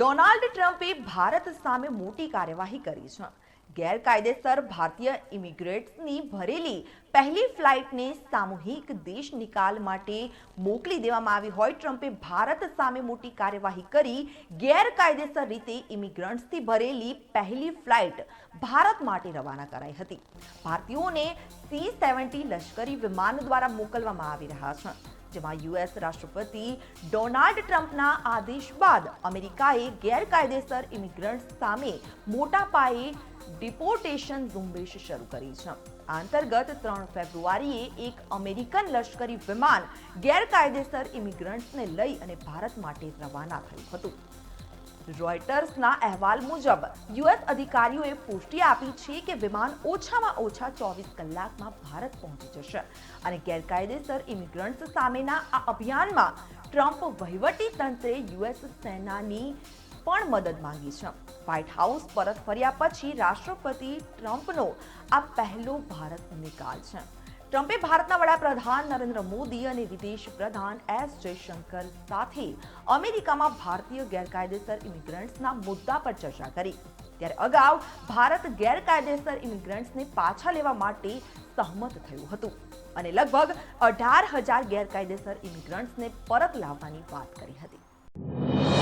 Donald ટ્રમ્પે ભારત સામે મોટી કાર્યવાહી કરી છે. ગેરકાયદેસર ભારતીય ઇમિગ્રેટ્સની ભરેલી પહેલી ફ્લાઇટને સામૂહિક દેશ નિકાલ માટે મોકલી દેવામાં આવી હોય. ટ્રમ્પે ભારત સામે મોટી કાર્યવાહી કરી ગેરકાયદેસર રીતે ઇમિગ્રન્ટ્સથી ભરેલી પહેલી ફ્લાઇટ ભારત માટે રવાના કરાઈ હતી. ભારતીયોને સી સેવન્ટી લશ્કરી વિમાન દ્વારા મોકલવામાં આવી રહ્યા છે. જેમાં યુએસ રાષ્ટ્રપતિ ડોનાલ્ડ ટ્રમ્પના આદેશ બાદ અમેરિકાએ ગેરકાયદેસર ઇમિગ્રન્ટ સામે મોટા પાયે ડિપોર્ટેશન ઝુંબેશ શરૂ કરી છે. આ અંતર્ગત ત્રણ ફેબ્રુઆરીએ એક અમેરિકન લશ્કરી વિમાન ગેરકાયદેસર ઇમિગ્રન્ટ્સને લઈ અને ભારત માટે રવાના થયું હતું. રોયટર્સના અહેવાલ મુજબ, યુએસ અધિકારીઓએ પુષ્ટિ આપી છે કે વિમાન ઓછામાં ઓછા ચોવીસ કલાકમાં ભારત પહોંચી જશે અને ગેરકાયદેસર ઇમિગ્રન્ટ્સ સામેના આ અભિયાનમાં ટ્રમ્પ વહીવટી તંત્રે યુએસ સેનાની પણ મદદ માંગી છે. વ્હાઇટ હાઉસ પરત ફર્યા પછી રાષ્ટ્રપતિ ટ્રમ્પનો આ પહેલો ભારત નિકાલ છે. ટ્રમ્પે ભારતના વડાપ્રધાન નરેન્દ્ર મોદી અને વિદેશ પ્રધાન એસ જયશંકર સાથે અમેરિકામાં ભારતીય ગેરકાયદેસર ઇમિગ્રન્ટ્સના મુદ્દા પર ચર્ચા કરી. ત્યારે અગાઉ ભારત ગેરકાયદેસર ઇમિગ્રન્ટ્સને પાછા લેવા માટે સહમત થયું હતું અને લગભગ અઢાર હજાર ગેરકાયદેસર ઇમિગ્રન્ટ્સને પરત લાવવાની વાત કરી હતી.